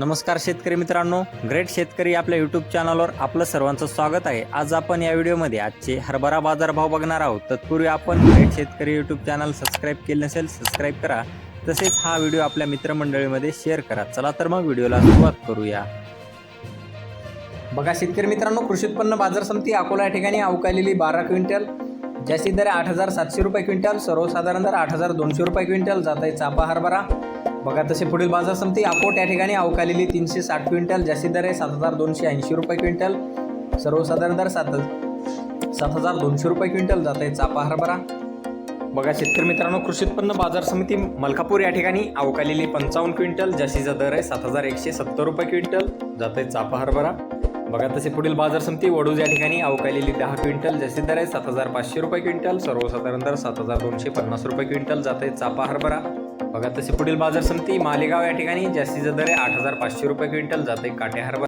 नमस्कार शेतकरी मित्रांनो ग्रेट शेतकरी आपल्या यूट्यूब चॅनलवर आपलं सर्वांचं स्वागत आहे. आज आपण या व्हिडिओमध्ये आजचे हरभरा बाजारभाव बघणार आहोत. तत्पूर्वी आपण ग्रेट शेतकरी यूट्यूब चॅनल सबस्क्राईब केले नसेल सबस्क्राईब करा. तसेच हा व्हिडिओ आपल्या मित्रमंडळीमध्ये शेअर करा. चला तर मग व्हिडिओला सुरुवात करूया. बघा शेतकरी मित्रांनो कृषी उत्पन्न बाजार समिती अकोला या ठिकाणी अवकालेली बारा क्विंटल जास्तीत दर आठ हजार सातशे रुपये क्विंटल सर्वसाधारण दर आठ हजार दोनशे रुपये क्विंटल जात आहे चापा हरभरा. बघा तसे पुढील बाजार समिती अकोट या ठिकाणी अवकालेली तीनशे साठ क्विंटल जास्तीत दर आहे सात हजार दोनशे ऐंशी रुपये क्विंटल सर्वसाधारण दर सात सात हजार दोनशे रुपये क्विंटल जात आहे चापा हरभरा बघा शेतकरी मित्रांनो कृषी उत्पन्न बाजार समिती मलकापूर या ठिकाणी अवकालेली पंचावन्न क्विंटल जास्तीचा दर आहे सात हजार एकशे सत्तर रुपये क्विंटल जात आहे चापा हरभरा बघा तसे पुढील बाजार समिती वडूज या ठिकाणी अवकालेली दहा क्विंटल जास्तीत दर आहे सात हजार पाचशे रुपये क्विंटल सर्वसाधारण दर सात हजार दोनशे पन्नास रुपये क्विंटल जात आहे चापा हरभरा बघा तसे पुढील बाजार समिती मालेगाव या ठिकाणी जास्तीचा दर आहे आठ हजार पाचशे रुपये क्विंटल जाते काटे हरभरा.